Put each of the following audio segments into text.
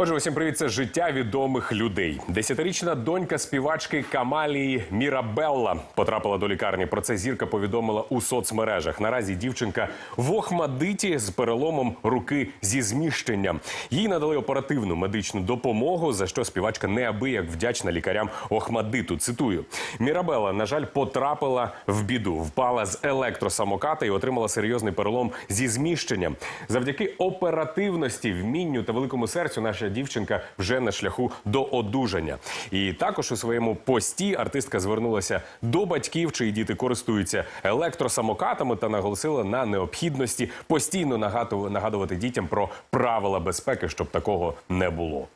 Отже, усім привіт, це життя відомих людей. Десятирічна донька співачки Камалії Мірабелла потрапила до лікарні. Про це зірка повідомила у соцмережах. Наразі дівчинка в Охмадиті з переломом руки зі зміщенням. Їй надали оперативну медичну допомогу, за що співачка неабияк вдячна лікарям Охмадиту. Цитую: Мірабелла, на жаль, потрапила в біду, впала з електросамоката і отримала серйозний перелом зі зміщенням. Завдяки оперативності, вмінню та великому серцю дівчинка вже на шляху до одужання. І також у своєму пості артистка звернулася до батьків, чиї діти користуються електросамокатами та наголосила на необхідності постійно нагаду- нагадувати дітям про правила безпеки, щоб такого не було.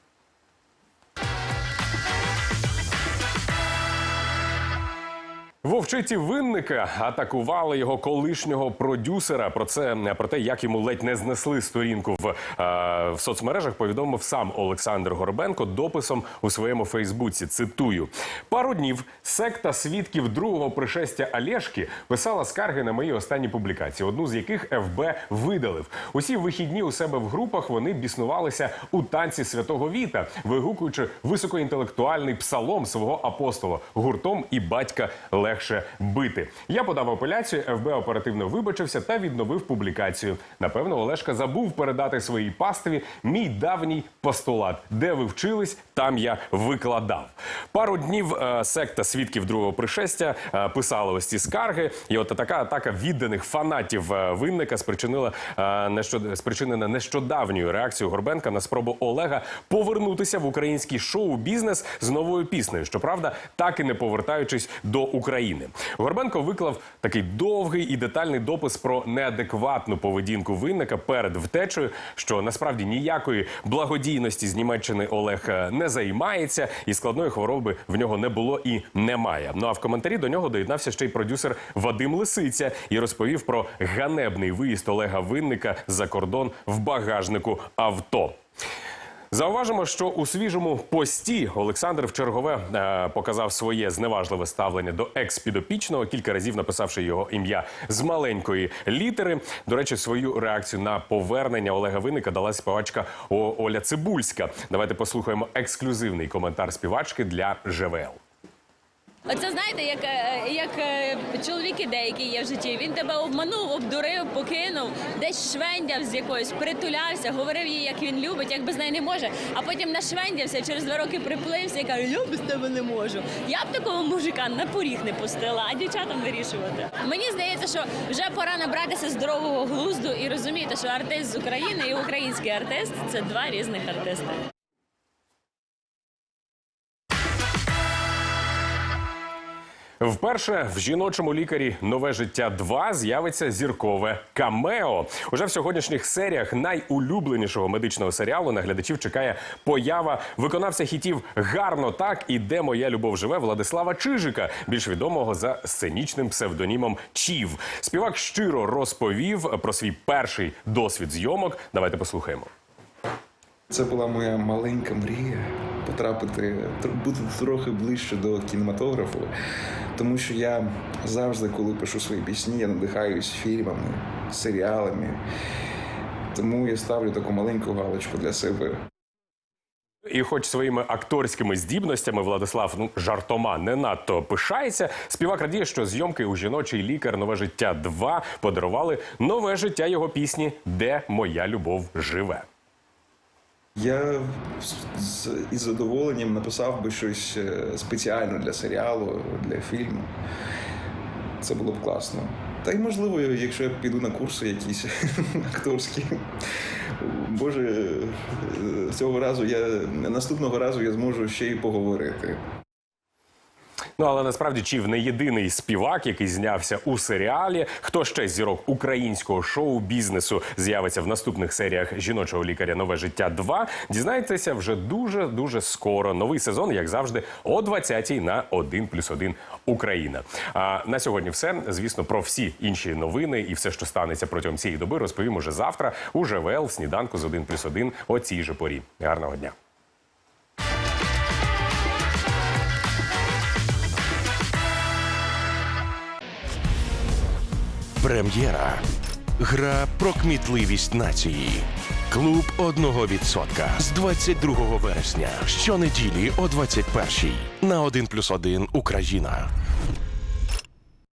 Вовчиці винника атакували його колишнього продюсера. Про це про те, як йому ледь не знесли сторінку в, е, в соцмережах, повідомив сам Олександр Горбенко дописом у своєму Фейсбуці. Цитую: пару днів секта свідків другого пришестя Олешки писала скарги на мої останні публікації, одну з яких ФБ видалив. Усі вихідні у себе в групах вони біснувалися у танці святого Віта, вигукуючи високоінтелектуальний псалом свого апостола гуртом і батька легше бити. Я подав апеляцію, ФБ оперативно вибачився та відновив публікацію. Напевно, Олешка забув передати своїй пастві мій давній постулат. Де ви вчились, там я викладав. Пару днів е, секта свідків другого пришестя е, писала ось ці скарги. І от така атака відданих фанатів е, винника спричинила е, нещод... спричинена нещодавньою реакцією Горбенка на спробу Олега повернутися в український шоу-бізнес з новою піснею. Щоправда, так і не повертаючись до України. Горбенко виклав такий довгий і детальний допис про неадекватну поведінку винника перед втечею, що насправді ніякої благодійності з Німеччини Олег е, не займається, і складної хвороби в нього не було і немає. Ну а в коментарі до нього доєднався ще й продюсер Вадим Лисиця і розповів про ганебний виїзд Олега Винника за кордон в багажнику авто. Зауважимо, що у свіжому пості Олександр в чергове е, показав своє зневажливе ставлення до екс-підопічного, кілька разів написавши його ім'я з маленької літери. До речі, свою реакцію на повернення Олега Винника дала співачка Оля Цибульська. Давайте послухаємо ексклюзивний коментар співачки для ЖВЛ. Оце знаєте, як, е, як е, чоловіки деякі є в житті. Він тебе обманув, обдурив, покинув, десь швендяв з якоюсь, притулявся, говорив їй, як він любить, як без неї не може. А потім нашвендявся, через два роки приплився і каже, я без тебе не можу. Я б такого мужика на поріг не пустила, а дівчатам вирішувати. Мені здається, що вже пора набратися здорового глузду і розуміти, що артист з України і український артист це два різних артисти. Вперше в жіночому лікарі нове життя 2 з'явиться зіркове камео. Уже в сьогоднішніх серіях найулюбленішого медичного серіалу на глядачів чекає поява виконавця хітів гарно так і де моя любов живе Владислава Чижика, більш відомого за сценічним псевдонімом Чів. Співак щиро розповів про свій перший досвід зйомок. Давайте послухаємо. Це була моя маленька мрія потрапити, бути трохи ближче до кінематографу, тому що я завжди, коли пишу свої пісні, я надихаюсь фільмами, серіалами. Тому я ставлю таку маленьку галочку для себе. І, хоч своїми акторськими здібностями Владислав ну жартома не надто пишається, співак радіє, що зйомки у жіночий лікар нове життя 2 подарували нове життя його пісні Де моя любов живе. Я із задоволенням написав би щось е, спеціально для серіалу, для фільму. Це було б класно. Та й можливо, якщо я піду на курси якісь акторські. Боже, е, цього разу я наступного разу я зможу ще й поговорити. Ну але насправді чи в не єдиний співак, який знявся у серіалі, хто ще зірок українського шоу-бізнесу з'явиться в наступних серіях жіночого лікаря Нове життя 2 дізнаєтеся вже дуже дуже скоро. Новий сезон, як завжди, о 20-й на 1+,1 Україна. А на сьогодні все. Звісно, про всі інші новини і все, що станеться протягом цієї доби, розповім уже завтра у ЖВЛ в сніданку з 1+,1 о цій же порі. Гарного дня. Прем'єра. Гра про кмітливість нації. Клуб одного відсотка з 22 вересня. Щонеділі о 21-й. на 1+,1 Україна.